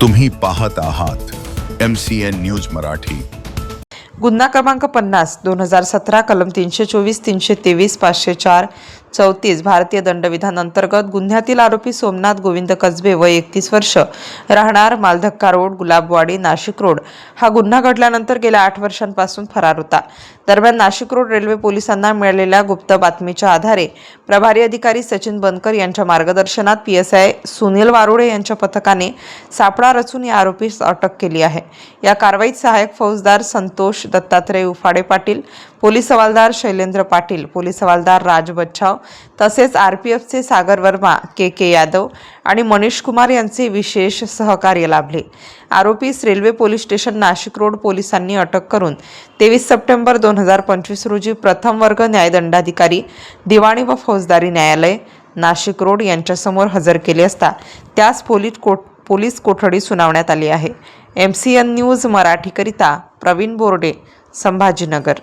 तुम्ही पाहत आहात M C N news Marathi. गुन्हा क्रमांक पन्नास दोन हजार सतरा कलम तीनशे चोवीस तीनशे तेवीस पाचशे चार चौतीस भारतीय दंडविधान अंतर्गत गुन्ह्यातील आरोपी सोमनाथ गोविंद कसबे व एकतीस वर्ष. राहणार मालधक्का रोड गुलाबवाडी नाशिक रोड. हा गुन्हा घडल्यानंतर गेल्या आठ वर्षांपासून फरार होता. दरम्यान नाशिक रोड रेल्वे पोलिसांना मिळालेल्या गुप्त बातमीच्या आधारे प्रभारी अधिकारी सचिन बनकर यांच्या मार्गदर्शनात P S I Sunil Warude यांच्या पथकाने सापळा रचून या आरोपीस अटक केली आहे. या कारवाईत सहाय्यक फौजदार संतोष दत्तात्रय उफाडे पाटील पोलीस हवालदार शैलेंद्र पाटील पोलीस हवालदार राज बच्छाव तसेच आर पी एफचे सागर वर्मा के के यादव आणि मनीष कुमार यांचे विशेष सहकार्य लाभले. आरोपीस railway police station Nashik road पोलिसांनी अटक करून तेवीस सप्टेंबर दोन हजार पंचवीस रोजी प्रथम वर्ग न्यायदंडाधिकारी दिवाणी व फौजदारी न्यायालय नाशिक रोड यांच्यासमोर हजर केले असता त्यास पोलीस कोठ पोलीस कोठडी सुनावण्यात आली आहे. एम सी एन न्यूज मराठीकरिता प्रवीण बोर्डे संभाजीनगर.